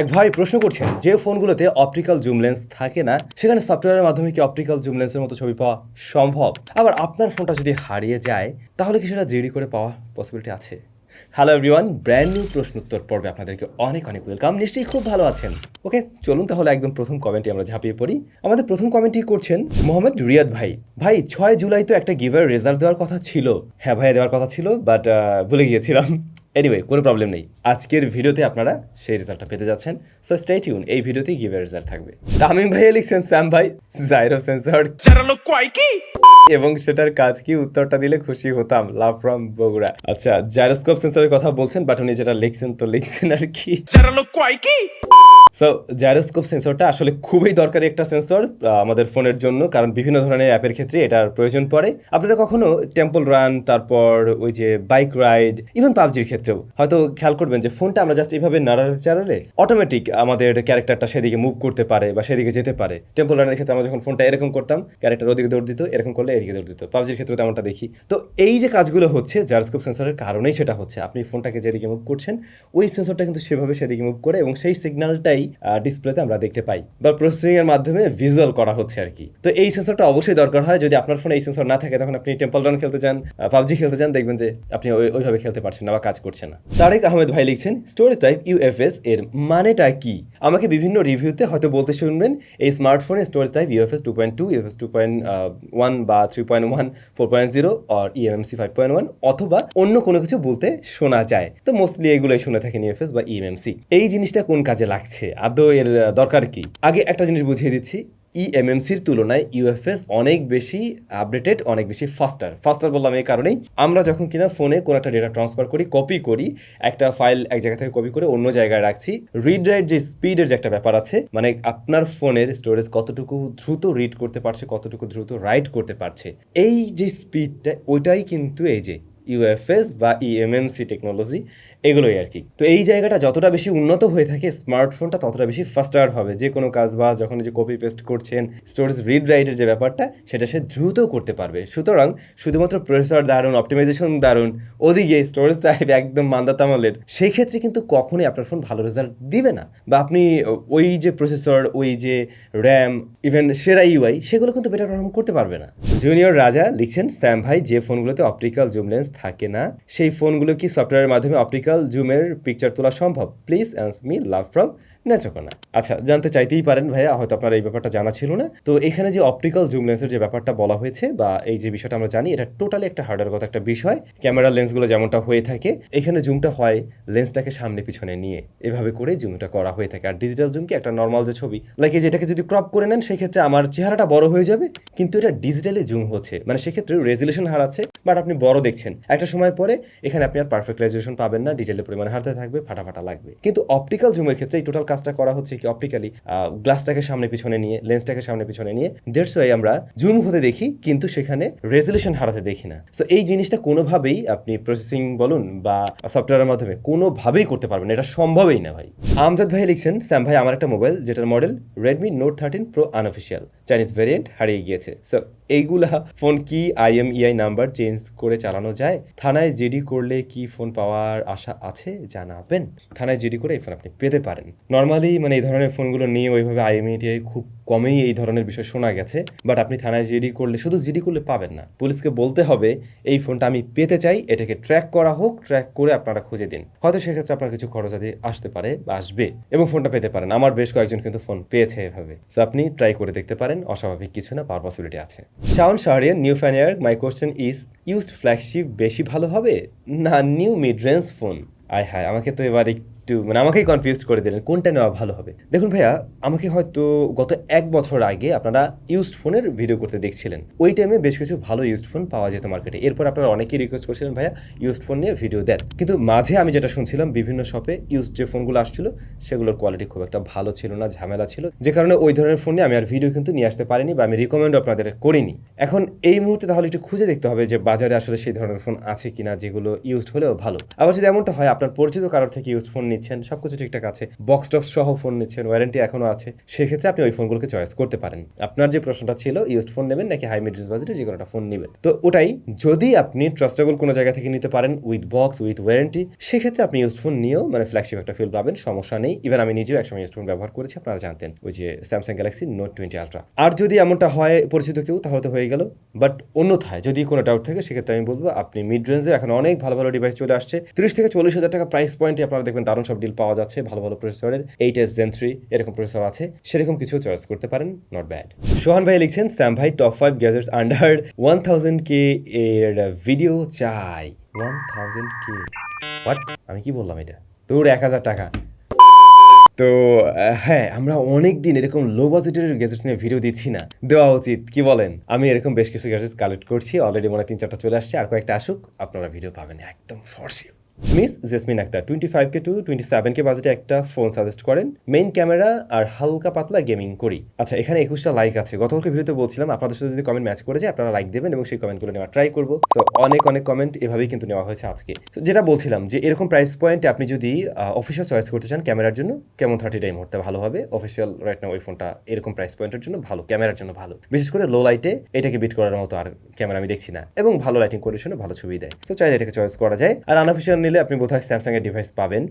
এক ভাই প্রশ্ন করছেন, যে ফোনগুলোতে অপটিক্যাল জুম লেন্স থাকে না, সেখানে সফটওয়্যারের মাধ্যমে কি অপটিক্যাল জুম লেন্সের মতো ছবি পাওয়া সম্ভব? আবার আপনার ফোনটা যদি হারিয়ে যায়, তাহলে কি সেটা জেডি করে পাওয়া পসিবিলিটি আছে? হ্যালো এভরিওয়ান ব্র্যান্ড নিউ প্রশ্ন উত্তর পর্বে আপনাদেরকে অনেক অনেক ওয়েলকাম নিশ্চয়ই খুব ভালো আছেন। ওকে চলুন তাহলে একদম প্রথম কমেন্টে আমরা ঝাঁপিয়ে পড়ি। আমাদের প্রথম কমেন্টটি করছেন মোহাম্মদ রিয়াদ ভাই। ভাই, ছয় জুলাই তো একটা গিভার রেজাল্ট দেওয়ার কথা ছিল। হ্যাঁ ভাইয়া দেওয়ার কথা ছিল বাট ভুলে গিয়েছিলাম। এনিওয়ে কোনো প্রবলেম নেই। আজকের ভিডিওতে আপনারা সেই রেজাল্টটা পেতে যাচ্ছেন। সো স্টেট ইউন এই ভিডিওতেই গিভে রেজাল্ট থাকবে। তামিম ভাই লিখছেন স্যাম ভাই জাইরো সেন্সর এবং সেটার কাজ কি? উত্তরটা দিলে খুশি হতাম লাভ ফ্রম বগুড়া। আচ্ছা জাইরোস্কোপ সেন্সরের কথা বলছেন বাট উনি যেটা লিখছেন তো লিখছেন আর কি। চারালো কোয়াইকি কি? সো জাইরোস্কোপ সেন্সরটা আসলে খুবই দরকারি একটা সেন্সর আমাদের ফোনের জন্য, কারণ বিভিন্ন ধরনের অ্যাপের ক্ষেত্রে এটার প্রয়োজন পড়ে। আপনারা কখনো টেম্পল রান তারপর ওই যে বাইক রাইড ইভেন পাবজির ক্ষেত্রেও, হয়তো খেয়াল করবেন যে ফোনটা আমরা জাস্ট এইভাবে নাড়ালে চাড়ালে অটোমেটিক আমাদের ক্যারেক্টারটা সেদিকে মুভ করতে পারে বা সেদিকে যেতে পারে। টেম্পল রানের ক্ষেত্রে আমরা যখন ফোনটা এরকম করতাম ক্যারেক্টার ওদিকে দৌড় দিত, এরকম করলে এদিকে দৌড় দিত। পাবজির ক্ষেত্রে তেমনটা দেখি। তো এই যে কাজগুলো হচ্ছে জারস্কোপ সেন্সরের কারণেই সেটা হচ্ছে। আপনি ফোনটাকে যেদিকে মুভ করছেন, ওই সেন্সরটা কিন্তু সেভাবে সেদিকে মুভ করে এবং সেই সিগন্যালটাই ডিসপ্লেতে আমরা দেখতে পাই। বা প্রসেসিং এর মাধ্যমে ভিজুয়াল করা হচ্ছে আর কি। তো এই সেন্সরটা অবশ্যই দরকার হয়। যদি আপনার ফোনে এই সেন্সর না থাকে, তখন আপনি টেম্পল রান খেলতে চান পাবজি খেলতে চান, দেখবেন যে আপনি ওইভাবে খেলতে পারছেন না বা কাজ করছেন না। তারেক আহমেদ ভাই লিখছেন স্টোরেজ টাইপ ইউএফএস এর মানেটা কি? আমাকে বিভিন্ন রিভিউতে হয়তো বলতে শুনবেন, এই স্মার্টফোনে storage type UFS two point two UFS two point one বা three point one four point zero আর ইএমএমসি ফাইভ পয়েন্ট ওয়ান অথবা অন্য কোনো কিছু বলতে শোনা যায়। তো মোস্টলি এগুলোই শুনে থাকেন ইউএফএস বা ইএমএমসি এই জিনিসটা কোন কাজে লাগছে? আদৌ এর দরকার কি? আগে একটা জিনিস বুঝিয়ে দিচ্ছি E ইএমএমসির তুলনায় ইউএফএস অনেক বেশি আপডেটেড অনেক বেশি ফাস্টার ফাস্টার বললাম এই কারণেই। আমরা যখন কিনা ফোনে কোনো একটা ডেটা ট্রান্সফার করি কপি করি, একটা ফাইল এক জায়গা থেকে কপি করে অন্য জায়গায় রাখছি রিড রাইট যে স্পিডের যে একটা ব্যাপার আছে মানে আপনার ফোনের স্টোরেজ কতটুকু দ্রুত রিড করতে পারছে, কতটুকু দ্রুত রাইট করতে পারছে, এই যে স্পিডটা ওইটাই কিন্তু এই যে ইউএফএস বা E ইএমএমসি টেকনোলজি এগুলোই আর কি। তো এই জায়গাটা যতটা বেশি উন্নত হয়ে থাকে স্মার্টফোনটা ততটা বেশি ফাস্টার হবে। যে কোনো কাজ বা যখন যে কপি পেস্ট করছেন স্টোরেজ রিড রাইটের যে ব্যাপারটা, সেটা সে দ্রুত করতে পারবে। সুতরাং শুধুমাত্র প্রসেসর দারুণ অপটিমাইজেশন দারুণ, ওদিকে স্টোরেজ টাইপ একদম মান্দা তামলের সেই ক্ষেত্রে কিন্তু কখনোই আপনার ফোন ভালো রেজাল্ট দিবে না। বা আপনি ওই যে প্রসেসর ওই যে র্যাম ইভেন সেরা ইউআই সেগুলো কিন্তু বেটার পারফর্ম করতে পারবে না। জুনিয়র রাজা লিখছেন স্যাম ভাই, যে ফোনগুলোতে অপটিক্যাল জুম লেন্স থাকে না। সেই ফোনগুলো কি সফটওয়্যারের মাধ্যমে অপটিক্যাল জুমের পিকচার তোলা সম্ভব? Please answer me love from নেচকোনা আচ্ছা জানতে চাইতেই পারেন ভাইয়া, হয়তো আপনার এই ব্যাপারটা জানা ছিল না। তো এখানে যে অপটিক্যাল জুম লেন্সের যে ব্যাপারটা বলা হয়েছে বা এই যে বিষয়টা আমরা জানি, এটা টোটালি একটা হার্ডওয়্যারগত একটা বিষয়। ক্যামেরা লেন্সগুলো যেমনটা হয়ে থাকে, এখানে জুমটা হয় লেন্সটাকে সামনে পিছনে নিয়ে। এভাবে করে জুমটা করা হয়ে থাকে। আর ডিজিটাল জুম কি একটা নর্মাল যে ছবি লাইক যেটাকে যদি ক্রপ করে নেন, সেক্ষেত্রে আমার চেহারাটা বড় হয়ে যাবে। কিন্তু এটা ডিজিটালি জুম হচ্ছে। মানে সেক্ষেত্রে রেজুলেশন হারাচ্ছে বাট আপনি বড় দেখছেন। একটা সময় পরে এখানে আপনি আর পারফেক্ট রেজুলেশন পাবেন না ডিটেলের পরিমাণ হারতে থাকবে, ফাটাফাটা লাগবে। কিন্তু অপটিক্যাল জুমের ক্ষেত্রে এই টোটাল কাজটা করা হচ্ছে কি অপটিক্যালি গ্লাসটাকে সামনে পিছনে নিয়ে লেন্সটাকে সামনে পিছনে নিয়ে। দেড়শো আমরা জুম হতে দেখি, কিন্তু সেখানে রেজুলেশন হারাতে দেখি না। সো এই জিনিসটা কোনোভাবেই আপনি প্রসেসিং বলুন বা সফটওয়্যারের মাধ্যমে কোনোভাবেই করতে পারবেন। এটা সম্ভবই না ভাই। আমজাদ ভাই লিখছেন স্যাম ভাই, আমার একটা মোবাইল যেটার model Redmi Note thirteen Pro unofficial Chinese variant হারিয়ে গিয়েছে। সো এইগুলা ফোন কি আইএমইআই নাম্বার চেঞ্জ করে চালানো যায়? থানায় জেডি করলে কি ফোন পাওয়ার আশা আছে? জানাবেন। থানায় জেডি করে এই ফোন আপনি পেতে পারেন। নর্মালি মানে এই ধরনের ফোনগুলো নিয়ে ওইভাবে আইএমইআই খুব কমেই এই ধরনের বিষয় শোনা গেছে বাট আপনি থানায় জিডি করলে, শুধু জিডি করলে পাবেন না। পুলিশকে বলতে হবে, এই ফোনটা আমি পেতে চাই, এটাকে ট্র্যাক করা হোক ট্র্যাক করে আপনারা খুঁজে দিন। হয়তো সেক্ষেত্রে আপনার কিছু খরচ আদি আসতে পারে বা আসবে, এবং ফোনটা পেতে পারেন। আমার বেশ কয়েকজন কিন্তু ফোন পেয়েছে এভাবে। সো আপনি ট্রাই করে দেখতে পারেন, অস্বাভাবিক কিছু না, পাওয়ার পসিবিলিটি আছে। শাওন শাহরিয়ান নিউ ফ্যানিয়ার my question is used flagship বেশি ভালো হবে, না নিউ মিড রেঞ্জ ফোন আয় হায়, আমাকে তো এবার একটু মানে আমাকেই কনফিউজ করে দিলেন, কোনটা নেওয়া ভালো হবে? দেখুন ভাইয়া, আমাকে হয়তো গত এক বছর আগে আপনারা ইউজড ফোনের ভিডিও করতে দেখছিলেন। ওই টাইমে বেশ কিছু ভালো ইউজড ফোন পাওয়া যেত মার্কেটে এরপর আপনারা অনেকেই রিকোয়েস্ট করছিলেন, ভাইয়া ইউজড ফোন নিয়ে ভিডিও দেন। কিন্তু মাঝে আমি যেটা শুনছিলাম, বিভিন্ন শপে ইউজড যে ফোনগুলো আসছিল, সেগুলোর কোয়ালিটি খুব একটা ভালো ছিল না, ঝামেলা ছিল। যে কারণে ওই ধরনের ফোন নিয়ে আমি আর ভিডিও কিন্তু নিয়ে আসতে পারিনি বা আমি রিকমেন্ড আপনাদের করিনি। এখন এই মুহূর্তে তাহলে একটু খুঁজে দেখতে হবে যে বাজারে আসলে সেই ধরনের ফোন আছে কিনা, যেগুলো ইউজড হলেও ভালো। আবার যদি এমনটা হয়, আপনার পরিচিত কারোর থেকে ইউজ ফোন নিচ্ছেন সব কিছু ঠিকঠাক আছে। বক্স টক্স সহ ফোন নিচ্ছেন ওয়ারেন্টি এখনও আছে। সেক্ষেত্রে আপনি ওই ফোনগুলোকে চয়েস করতে পারেন। আপনার যে প্রশ্নটা ছিল ইউজড ফোন নেবেন নাকি হাই মিড বাজেটে যে কোনো একটা ফোন নেবেন? তো ওটাই, যদি আপনি ট্রাস্টেবল কোনো জায়গা থেকে নিতে পারেন উইথ বক্স উইথ ওয়ারেন্টি সেক্ষেত্রে আপনি ইউজড ফোন নিয়েও মানে ফ্ল্যাগশিপ একটা ফিল পাবেন, সমস্যা নেই। ইভেন আমি নিজেও একসময় ইউজড ফোন ব্যবহার করেছি, আপনারা জানতেন। ওই যে Samsung Galaxy Note twenty Ultra আর যদি এমনটা হয় পরিচিত কেউ, তাহলে তো হয়ে গেল। বাট অন্যথায় যদি কোনো ডাউট থাকে, সেক্ষেত্রে আমি বলব, আপনি মিড রেঞ্জে এখন অনেক ভালো ভালো ডিভাইস চলে আসছে। তিরিশ থেকে চল্লিশ হাজার টাকা প্রাইস পয়েন্টে আপনারা দেখবেন দারুণ সব ডিল পাওয়া যাচ্ছে, ভালো ভালো প্রসেসরের এইট এস জেন থ্রি এরকম প্রসেসর আছে, সেরকম কিছু চয়েস করতে পারেন নট ব্যাড সোহান ভাই লিখছেন স্যাম ভাই top five gadgets under one thousand কে এর ভিডিও চাই। ওয়ান থাউজেন্ড কে হোয়াট আমি কি বললাম এটা? তোর এক হাজার টাকা। তো হ্যাঁ আমরা অনেক দিন এরকম লো বাজেটের গ্যাজেটস নিয়ে ভিডিও দিচ্ছি না। দেওয়া উচিত, কি বলেন? আমি এরকম বেশ কিছু গ্যাজেটস কালেক্ট করছি অলরেডি মনে তিন চারটা চলে আসছে, আর কয়েকটা আসুক, আপনারা ভিডিও পাবেন, একদম ফরসি miss Jesmin Akter twenty five K to twenty seven K বাজেটে একটা ফোন সাজেস্ট করেন। মেইন ক্যামেরা আর হালকা পাতলা গেমিং করি। আচ্ছা এখানে একুশটা লাইক আছে। গতকালকে ভিডিওতে বলছিলাম, আপনাদের সাথে যদি কমেন্ট ম্যাচ করে যায়, আপনারা লাইক দেবেন এবং সেই কমেন্টগুলো নেওয়ার ট্রাই করব। তো অনেক অনেক কমেন্ট এভাবেই কিন্তু নেওয়া হয়েছে আজকে। যেটা বলছিলাম যে, এরকম প্রাইস পয়েন্টে আপনি যদি অফিসিয়াল চয়েস করতে চান ক্যামেরার জন্য, কেমন থার্টিটা এই মুহূর্তে ভালো হবে? অফিসিয়াল রাইট না ওই ফোনটা এরকম প্রাইস পয়েন্টের জন্য ভালো ক্যামেরার জন্য ভালো। বিশেষ করে লো লাইটে এটাকে বিট করার মতো আর ক্যামেরা আমি দেখছি না। এবং ভালো লাইটিং কন্ডিশনে ভালো ছবি দেয়। তো চাইলে এটাকে চয়েস করা যায়। আর আনঅফিসিয়াল নিলে আপনি বোধহয় স্যামসাং এর ডিভাইস পাবেন।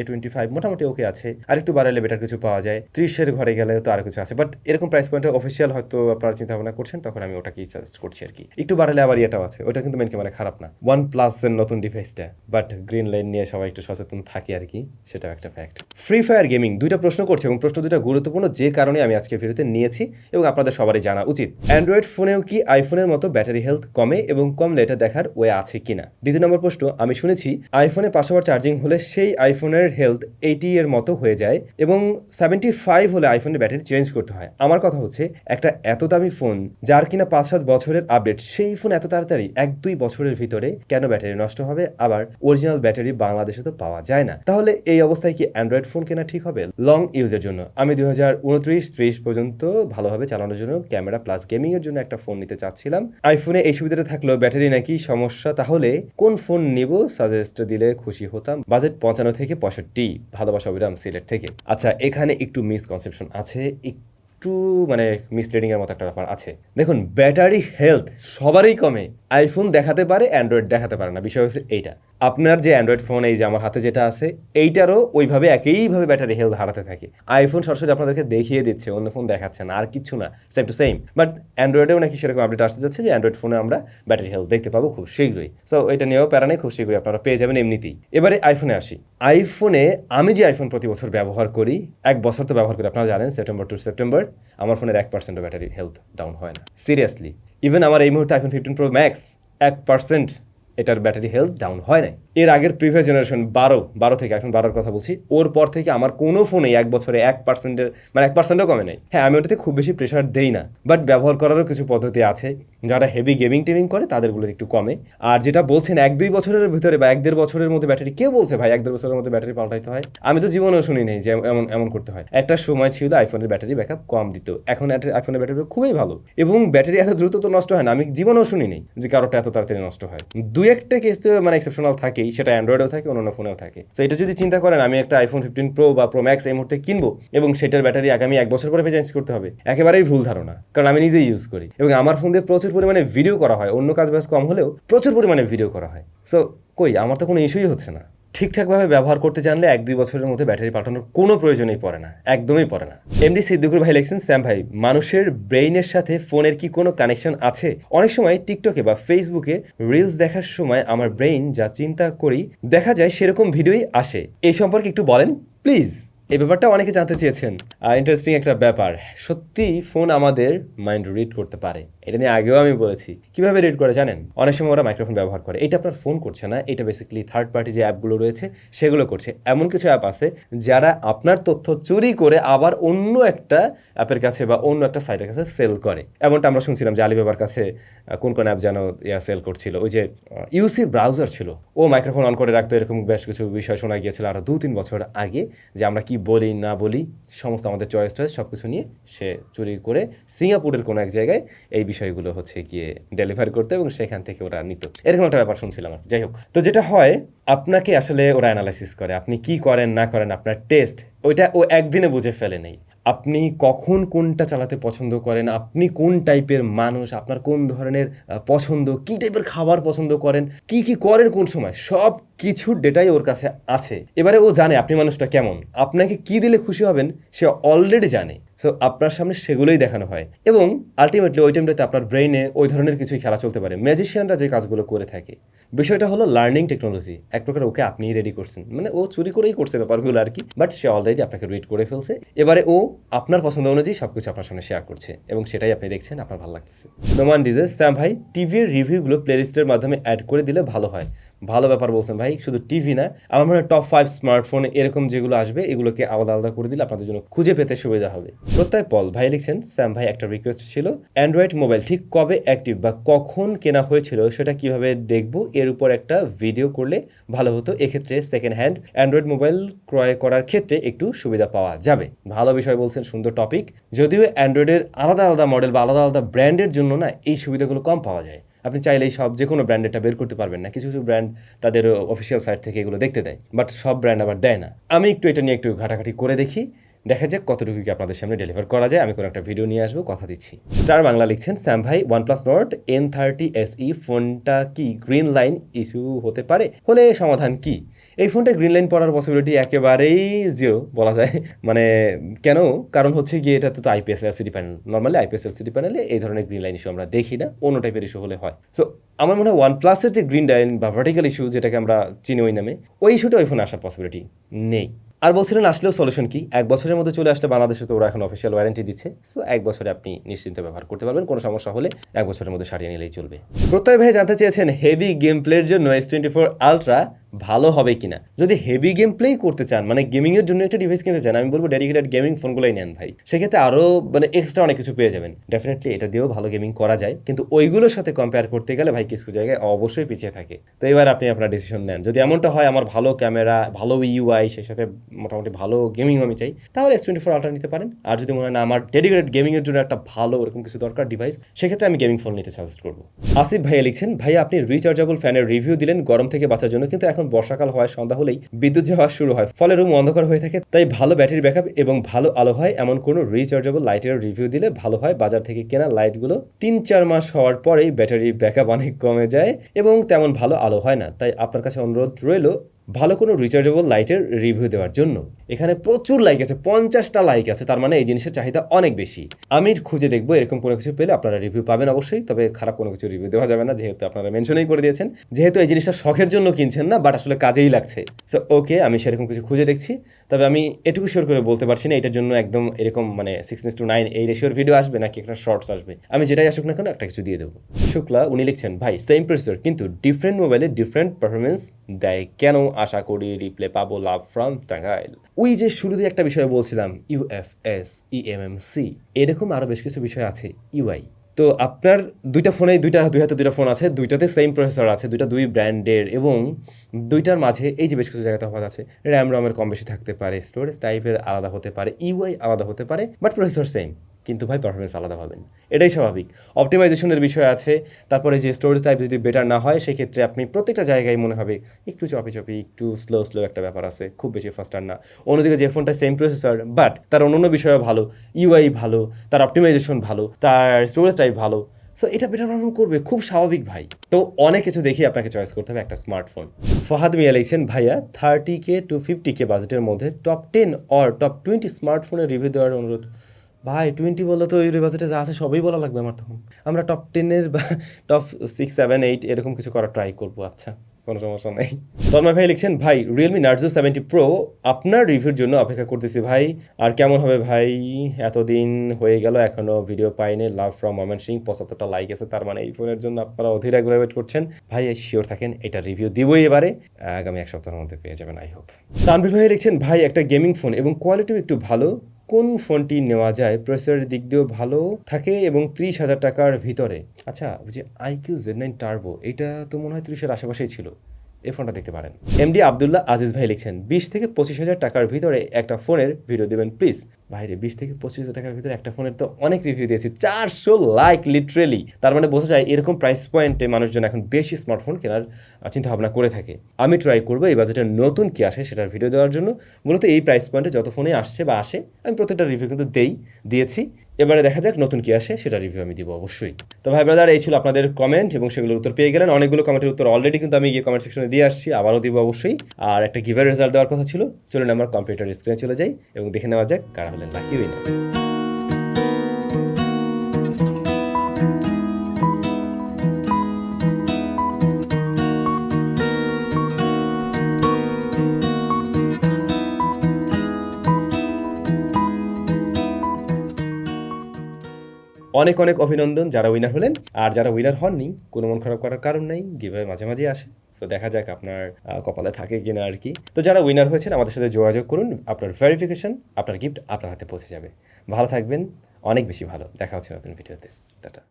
এ টোয়েন্টি ফাইভ মোটামুটি ওকে আছে। আর একটু বাড়ালে বেটার কিছু পাওয়া যায়। ত্রিশের ঘরে গেলে তো আরও কিছু আছে। বাট এরকম প্রাইস পয়েন্টে অফিসিয়াল হয়তো আপনারা চিন্তা ভাবনা করছেন, তখন আমি ওটাকেই সাজেস্ট করছি আর কি। একটু বাড়ালে আবার ইয়েটাও আছে। ওটা কিন্তু মেন ক্যামেরা খারাপ না। ওয়ান প্লাস এর নতুন ডিভাইসটা বাট গ্রিন লাইন নিয়ে সবাই একটু সচেতন থাকে আর কি, সেটাও একটা ফ্যাক্ট ফ্রি ফায়ার গেমিং দুইটা প্রশ্ন করছে এবং প্রশ্ন দুইটা গুরুত্বপূর্ণ যে কারণে আমি আজকে ভিডিওতে নিয়েছি এবং আপনাদের সবারই জানা উচিত। অ্যান্ড্রয়েড ফোনেও কি আইফোনের মতো ব্যাটারি হেলথ কমে এবং কমলে এটা দেখার ওয়ে আছে কিনা? দ্বিতীয় নম্বর প্রশ্ন, আমি শুনেছি আইফোনে পাঁচশো বার চার্জিং হলে সেই আইফোনের হেলথ এইটি এর মতো হয়ে যায় এবং সেভেন্টি ফাইভ হলে আইফোনের ব্যাটারি চেঞ্জ করতে হয়। আমার কথা হচ্ছে, একটা এত দামি ফোন যার কিনা পাঁচ সাত বছরের আপডেট সেই ফোন এত তাড়াতাড়ি এক দুই বছরের ভিতরে কেন ব্যাটারি নষ্ট হবে? আবার অরিজিনাল ব্যাটারি বাংলাদেশে তো পাওয়া যায় না। তাহলে এই অবস্থায় কি অ্যান্ড্রয়েড ফোন কেনা ঠিক হবে? লং ইউজের জন্য। আমি দুই হাজার উনত্রিশ ত্রিশ পর্যন্ত ভালোভাবে চালানোর জন্য ক্যামেরা প্লাস গেমিং এর জন্য একটা ফোন নিতে চাচ্ছিলাম। আইফোনে এই সুবিধাটা থাকলেও ব্যাটারি নাকি সমস্যা, তাহলে কোন ফোন নিব? সাজেস্ট দিলে খুশি হতাম। বাজেট পঞ্চান্ন থেকে পঁয়ষট্টি, ভালোবাসা অবিরাম সিলেট থেকে। আচ্ছা এখানে একটু মিসকনসেপশন আছে, একটু মানে মিসলিডিংয়ের মতো একটা ব্যাপার আছে। দেখুন ব্যাটারি হেলথ সবারই কমে। আইফোন দেখাতে পারে অ্যান্ড্রয়েড দেখাতে পারে না। বিষয় হচ্ছে এইটা। আপনার যে অ্যান্ড্রয়েড ফোন এই যে আমার হাতে যেটা আছে, এইটারও ওইভাবে একইভাবে ব্যাটারি হেলথ হারাতে থাকে। আইফোন সরাসরি আপনাদেরকে দেখিয়ে দিচ্ছে, অন্য ফোন দেখাচ্ছে না, আর কিছু না। সেম টু সেম বাট অ্যান্ড্রয়েডেও নাকি সেরকম আপডেট আসতে যাচ্ছে যে অ্যান্ড্রয়েড ফোনে আমরা ব্যাটারি হেলথ দেখতে পাবো খুব শীঘ্রই। সো এটা নিয়েও প্যারা নেই, খুব শীঘ্রই আপনারা পেয়ে যাবেন এমনিতেই। এবারে আইফোনে আসি। আইফোনে আমি যে আইফোন প্রতি বছর ব্যবহার করি, এক বছর তো ব্যবহার করি, আপনারা জানেন সেপ্টেম্বর টু সেপ্টেম্বর আমার ফোনের এক পার্সেন্টও ব্যাটারি হেলথ ডাউন হয় না। সিরিয়াসলি ইভেন আমার এই মুহূর্তে আইফোন ফিফটিন প্রো ম্যাক্স এক পার্সেন্ট এটার ব্যাটারি হেলথ ডাউন হয় নাই। এর আগের প্রিভিয়াস জেনারেশন বারো বারো থেকে, এখন বারোর কথা বলছি, ওর পর থেকে আমার কোনো ফোনে এক বছরে এক পার্সেন্টের মানে এক পার্সেন্টও কমে নাই। হ্যাঁ আমি ওটাতে খুব বেশি প্রেশার দেই না বাট ব্যবহার করারও কিছু পদ্ধতি আছে, যারা হেভি গেমিং টেমিং করে, তাদেরগুলো একটু কমে। আর যেটা বলছেন, এক দুই বছরের ভিতরে বা এক দেড় বছরের মধ্যে ব্যাটারি কে বলছে, ভাই, এক দেড় বছরের মধ্যে ব্যাটারি পাল্টাইতে হয়? আমি তো জীবনেও শুনি নাই যে এমন এমন করতে হয়। একটা সময় ছিল আইফোনের ব্যাটারি ব্যাকআপ কম দিত। এখন আইফোনের ব্যাটারি খুবই ভালো। এবং ব্যাটারি এত দ্রুত তো নষ্ট হয় না, আমি জীবনেও শুনি নাই যে কারোটা এত তাড়াতাড়ি নষ্ট হয়। দুই একটা কেস তো মানে এক্সেপশনাল থাকেই, সেটা অ্যান্ড্রয়েডেও থাকে অন্য ফোনেও থাকে। তো এটা যদি চিন্তা করেন, আমি একটা আইফোন ফিফটিন প্রো বা প্রো ম্যাক্স এই মুহূর্তে কিনবো এবং সেটার ব্যাটারি আগামী এক বছর পরে চেঞ্জ করতে হবে, একেবারেই ভুল ধারণা। কারণ আমি নিজেই ইউজ করি এবং আমার ফোন দিয়ে প্রচুর পরিমাণে ভিডিও করা হয়, অন্য কাজ বাজ কম হলেও প্রচুর পরিমাণে ভিডিও করা হয়। সো কই? আমার তো কোনো ইস্যুই হচ্ছে না। ঠিকঠাকভাবে ব্যবহার করতে জানলে এক দুই বছরের মধ্যে ব্যাটারি পাঠানোর কোনো প্রয়োজনই পড়ে না, একদমই পড়ে না। এমডি সিদ্দিকুর ভাই লেখছেন, স্যাম ভাই, মানুষের ব্রেইনের সাথে ফোনের কি কোনো কানেকশন আছে? অনেক সময় টিকটকে বা ফেসবুকে রিলস দেখার সময় আমার ব্রেইন যা চিন্তা করি দেখা যায় সেরকম ভিডিওই আসে। এই সম্পর্কে একটু বলেন প্লিজ এই ব্যাপারটা অনেকে জানতে চেয়েছেন। ইন্টারেস্টিং একটা ব্যাপার। সত্যি ফোন আমাদের মাইন্ড রিড করতে পারে। এটা নিয়ে আগেও আমি বলেছি। কীভাবে রিড করে জানেন? অনেক সময় ওরা মাইক্রোফোন ব্যবহার করে। এটা আপনার ফোন করছে না, এটা বেসিক্যালি থার্ড পার্টি যে অ্যাপগুলো রয়েছে, সেগুলো করছে। এমন কিছু অ্যাপ আছে যারা আপনার তথ্য চুরি করে আবার অন্য একটা অ্যাপের কাছে বা অন্য একটা সাইটের কাছে সেল করে। এমনটা আমরা শুনছিলাম যে আলিবাবার কাছে কোন কোন অ্যাপ যেন ইয়া সেল করছিল। ওই যে ইউসি ব্রাউজার ছিল। ও মাইক্রোফোন অন করে রাখতো, এরকম বেশ কিছু বিষয় শোনা গিয়েছিল আরও দু তিন বছর আগে যে আমরা কি বলি, না বলি, সমস্ত আমাদের চয়েস টয়েস সব কিছু নিয়ে সে চুরি করে সিঙ্গাপুরের কোনো এক জায়গায় এই বিষয়গুলো হচ্ছে গিয়ে ডেলিভার করতে এবং সেখান থেকে ওরা নিত। এরকম একটা ব্যাপার শুনছিলাম আর যাই হোক। তো যেটা হয়, আপনাকে আসলে ওরা অ্যানালাইসিস করে। আপনি কি করেন, না করেন, আপনার টেস্ট ওইটা ও একদিনে বুঝে ফেলে নেই। আপনি কখন কোনটা চালাতে পছন্দ করেন, আপনি কোন টাইপের মানুষ, আপনার কোন ধরনের পছন্দ, কি টাইপের খাবার পছন্দ করেন, কি কি করেন কোন সময়, সব কিছুর ডেটাই ওর কাছে আছে। এবারে ও জানে আপনি মানুষটা কেমন। আপনাকে কি দিলে খুশি হবেন, সে অলরেডি জানে। সো আপনার সামনে সেগুলোই দেখানো হয়। এবং আলটিমেটলি ওই টাইমটাতে আপনার ব্রেইনে ওই ধরনের কিছুই খেলা চলতে পারে। ম্যাজিশিয়ানরা যে কাজগুলো করে থাকে, বিষয়টা হলো লার্নিং টেকনোলজি এক প্রকার ওকে আপনিই রেডি করছেন। মানে ও চুরি করেই করছে ব্যাপারগুলো আর কি। বাট সে অলরেডি আপনাকে রিড করে ফেলছে। এবারে ও আপনার পছন্দ অনুযায়ী সবকিছু আপনার সামনে শেয়ার করছে। এবং সেটাই আপনি দেখছেন, আপনার ভালো লাগতেছে। নোমান ডিজে স্যাম ভাই টিভির রিভিউগুলো প্লেলিস্টের মাধ্যমে অ্যাড করে দিলে ভালো হয়। ভালো ব্যাপার বলছেন ভাই, শুধু টিভি না, আমার মনে হয় টপ ফাইভ স্মার্টফোন এরকম যেগুলো আসবে, এগুলোকে আলাদা আলাদা করে দিলে আপনাদের জন্য খুঁজে পেতে সুবিধা হবে। প্রত্যয় পল, ভাই লিখছেন, স্যাম ভাই, একটা রিকোয়েস্ট ছিল অ্যান্ড্রয়েড মোবাইল ঠিক কবে অ্যাক্টিভ বা কখন কেনা হয়েছিল, সেটা কীভাবে দেখব, এর উপর একটা ভিডিও করলে ভালো হতো, এক্ষেত্রে সেকেন্ড হ্যান্ড অ্যান্ড্রয়েড মোবাইল ক্রয় করার ক্ষেত্রে একটু সুবিধা পাওয়া যাবে। ভালো বিষয় বলছেন, সুন্দর টপিক যদিও অ্যান্ড্রয়েডের আলাদা আলাদা মডেল বা আলাদা আলাদা ব্র্যান্ডের জন্য না, এই সুবিধাগুলো কম পাওয়া যায়। আপনি চাইলেই সব যে কোনো ব্র্যান্ডেরটা বের করতে পারবেন না। কিছু কিছু ব্র্যান্ড তাদের অফিসিয়াল সাইট থেকে এগুলো দেখতে দেয় বাট সব ব্র্যান্ড আবার দেয় না। আমি একটু এটা নিয়ে একটু ঘাটাঘাটি করে দেখি, দেখা যাক কতটুকু কি আপনাদের সামনে ডেলিভার করা যায়। আমি কোনো একটা ভিডিও নিয়ে আসব, কথা দিচ্ছি। স্টার বাংলা লিখছেন, স্যাম ভাই OnePlus note N thirty S E ফোনটা কি গ্রিন লাইন ইস্যু হতে পারে? হলে সমাধান কি? এই ফোনটা গ্রিন লাইন পড়ার পসিবিলিটি একেবারেই জিরো বলা যায়। মানে কেন? কারণ হচ্ছে গিয়ে এটা তো IPS LCD panel normally IPS LCD প্যানেলে এই ধরনের গ্রিন লাইন ইস্যু আমরা দেখি না। অন্য টাইপের ইস্যু হলে হয়। সো আমার মনে হয় ওয়ান প্লাসের যে গ্রিন লাইন বা ভার্টিক্যাল ইস্যু যেটাকে আমরা চিনি ওই নামে, ওই ইস্যুটা ওই ফোনে আসার পসিবিলিটি নেই। আর বলছিলেন, আসলেও সলিউশন কি? এক বছরের মধ্যে চলে আসলে বাংলাদেশে তো ওরা এখন অফিসিয়াল ওয়ারেন্টি দিচ্ছে। সো এক বছরে আপনি নিশ্চিন্তে ব্যবহার করতে পারবেন। কোনো সমস্যা হলে এক বছরের মধ্যে সারিয়ে নিলেই চলবে। প্রত্যয় ভাই জানতে চেয়েছেন হেভি গেম প্লের জন্য এস টোয়েন্টি ফোর আলট্রা ভালো হবে কিনা। যদি হেভি গেম প্লেই করতে চান মানে গেমিং এর জন্য একটা ডিভাইস কিনতে চান, আমি বলব ডেডিকেটেড গেমিং ফোনগুলোই নেন ভাই। সেক্ষেত্রে আরও মানে এক্সট্রা অনেক কিছু পেয়ে যাবেন। ডেফিনেটলি এটা দিয়েও ভালো গেমিং করা যায়। কিন্তু ওইগুলোর সাথে কম্পেয়ার করতে গেলে ভাই কিছু জায়গায় অবশ্যই পিছিয়ে থাকে। তো এবার আপনি আপনার ডিসিশন নেন। যদি এমনটা হয়, আমার ভালো ক্যামেরা ভালো ইউআই সেই সাথে মোটামুটি ভালো গেমিং আমি চাই, তাহলে এস টোয়েন্টি ফোর আলট্রা নিতে পারেন। আর যদি মনে হয়, না, আমার ডেডিকেটেড গেমিং এর জন্য একটা ভালো এরকম কিছু দরকার ডিভাইস সেক্ষেত্রে আমি গেমিং ফোন নিতে সাজেস্ট করব। আসিফ ভাইয়া লিখছেন, ভাইয়া, আপনি রিচার্জেবল ফ্যানের রিভিউ দিলেন, গরম থেকে বাঁচার জন্য, কিন্তু এখন বর্ষাকাল হওয়ায় সন্ধ্যা হলেই বিদ্যুৎ যাওয়া শুরু হয়। ফলে রুম অন্ধকার হয়ে থাকে, তাই ভালো ব্যাটারি ব্যাকআপ এবং ভালো আলো হয় এমন কোনো রিচার্জেবল লাইটের রিভিউ দিলে ভালো হয়। বাজার থেকে কেনা লাইটগুলো তিন চার মাস হওয়ার পরেই ব্যাটারি ব্যাকআপ অনেক কমে যায় এবং তেমন ভালো আলো হয় না। তাই আপনার কাছে অনুরোধ রইল ভালো কোনো রিচার্জেবল লাইটের রিভিউ দেওয়ার জন্য। এখানে প্রচুর লাইক আছে, পঞ্চাশটা লাইক আছে, তার মানে এই জিনিসের চাহিদা অনেক বেশি। আমি খুঁজে দেখব এরকম কোনো কিছু পেলে আপনারা রিভিউ পাবেন অবশ্যই, তবে খারাপ কোনো কিছু রিভিউ দেওয়া যাবে না, যেহেতু আপনারা মেনশনই করে দিয়েছেন। যেহেতু এই জিনিসটা শখের জন্য কিনছেন না বাট আসলে কাজেই লাগছে। সো ওকে আমি সেরকম কিছু খুঁজে দেখছি, তবে আমি এটুকু শিওর করে বলতে পারছি না, এটার জন্য একদম এরকম মানে সিক্স টু নাইন এই রেশিওর ভিডিও আসবে নাকি একটা শর্টস আসবে। আমি যেটাই আসুক না কেন, একটা কিছু দিয়ে দেবো। শুক্লা, উনি লিখছেন, ভাই সেম প্রসেসর কিন্তু ডিফারেন্ট মোবাইলে ডিফারেন্ট পারফরমেন্স দেয় কেন? আশা করি রিপ্লে পাবো লাভ ফ্রম টাঙ্গাইল। ওই যে শুরুতে একটা বিষয় বলছিলাম ইউএফএস ইএমএমসি এরকম আরও বেশ কিছু বিষয় আছে ইউআই তো আপনার দুইটা ফোনে দুইটা, দুই হাতে দুইটা ফোন আছে, দুইটাতে সেম প্রসেসর আছে, দুইটা দুই ব্র্যান্ডের এবং দুইটার মাঝে এই যে বেশ কিছু জায়গাতে তফাৎ আছে র্যাম রমের কম বেশি থাকতে পারে স্টোরেজ টাইপের আলাদা হতে পারে ইউআই আলাদা হতে পারে বাট প্রসেসর সেম কিন্তু ভাই পারফরমেন্স আলাদা পাবেন। এটাই স্বাভাবিক। অপটিমাইজেশনের বিষয় আছে, তারপরে যে স্টোরেজ টাইপ যদি বেটার না হয়, সেক্ষেত্রে আপনি প্রত্যেকটা জায়গায় মনে হবে একটু চপি চপি, একটু স্লো স্লো একটা ব্যাপার আছে, খুব বেশি ফাস্টার না। অন্যদিকে যে ফোনটা সেম প্রসেসর বাট তার অন্যান্য বিষয়ও ভালো ইউআই ভালো, তার অপটিমাইজেশন ভালো, তার স্টোরেজ টাইপ ভালো সো এটা বেটার পারফর্ম করবে খুব স্বাভাবিক ভাই। তো অনেক কিছু দেখি আপনাকে চয়েস করতে হবে একটা স্মার্টফোন ফহাদ মিয়া লিখছেন, ভাইয়া thirty K to fifty K বাজেটের মধ্যে top ten or top twenty স্মার্টফোনের রিভিউ দেওয়ার অনুরোধ। ভাই টোয়েন্টি বললে তো বাজেটে যা আছে সবই বলা লাগবে আমার তখন। আমরা টপ টেনের বা টপ সিক্স সেভেন এইট এরকম কিছু করার ট্রাই করব আচ্ছা কোনো সমস্যা নেই। তন্ময় ভাই লিখছেন, ভাই রিয়েলমি নার্জো সেভেন্টি প্রো আপনার রিভিউর জন্য অপেক্ষা করতেছি, ভাই। আর কেমন হবে, ভাই? এতদিন হয়ে গেল এখনও ভিডিও পাইনি। লাভ ফ্রম মমেন সিং পঁচাত্তরটা লাইক আছে, তার মানে এই ফোনের জন্য আপনারা অধীর আগ্রহে ওয়েট করছেন। ভাই শিওর থাকেন, এটা রিভিউ দিবই এবারে। আগামী এক সপ্তাহের মধ্যে পেয়ে যাবেন আই হোপ তানভীর ভাই লিখছেন, ভাই, একটা গেমিং ফোন এবং কোয়ালিটিও একটু ভালো। কোন ফোনটি নেওয়া যায়? প্রসেসরের দিক দিয়েও ভালো থাকে এবং ত্রিশ হাজার টাকার ভিতরে। আচ্ছা যে আইকিউ জেড নাইন টার্বো এটা তো মনে হয় ত্রিশের আশেপাশেই ছিল। এই ফোনটা দেখতে পারেন। এমডি আবদুল্লাহ আজিজ ভাই লিখছেন, বিশ থেকে পঁচিশ হাজার টাকার ভিতরে একটা ফোনের ভিডিও দেবেন প্লিজ ভাইরে বিশ থেকে পঁচিশ হাজার টাকার ভিতরে একটা ফোনের তো অনেক রিভিউ দিয়েছি, চারশো লাইক লিটারেলি তার মানে বোঝা যায় এরকম প্রাইস পয়েন্টে মানুষজন এখন বেশি স্মার্টফোন কেনার চিন্তা ভাবনা করে থাকে। আমি ট্রাই করব এই বাজেটের নতুন কি আসে সেটার ভিডিও দেওয়ার জন্য। মূলত এই প্রাইস পয়েন্টে যত ফোনে আসছে বা আসে, আমি প্রত্যেকটা রিভিউ কিন্তু দেই, দিয়েছি। এবারে দেখা যাক নতুন কি আসে, সেটা রিভিউ আমি দিব অবশ্যই। তো ভাই ব্রাদার এই ছিল আপনাদের কমেন্ট এবং সেগুলোর উত্তর পেয়ে গেলেন। অনেকগুলো কমেন্টের উত্তর অলরেডি কিন্তু আমি গিয়ে কমেন্ট সেকশনে দিয়ে আসছি, আবারও দিব অবশ্যই। আর একটা গিভার রেজাল্ট দেওয়ার কথা ছিল, চলুন আমার কম্পিউটার স্ক্রিনে চলে যাই এবং দেখে নেওয়া যাক কারা হলেন লাকি উইনার অনেক অনেক অভিনন্দন যারা উইনার হলেন, আর যারা উইনার হননি, কোনো মন খারাপ করার কারণ নাই গিভে মাঝে মাঝে আসে। তো দেখা যাক আপনার কপালে থাকে কিনা আর কি। তো যারা উইনার হয়েছেন, আমাদের সাথে যোগাযোগ করুন, আপনার ভেরিফিকেশন আপনার গিফট আপনার হাতে পৌঁছে যাবে। ভালো থাকবেন, অনেক বেশি ভালো। দেখা হচ্ছে নতুন ভিডিওতে টাটা।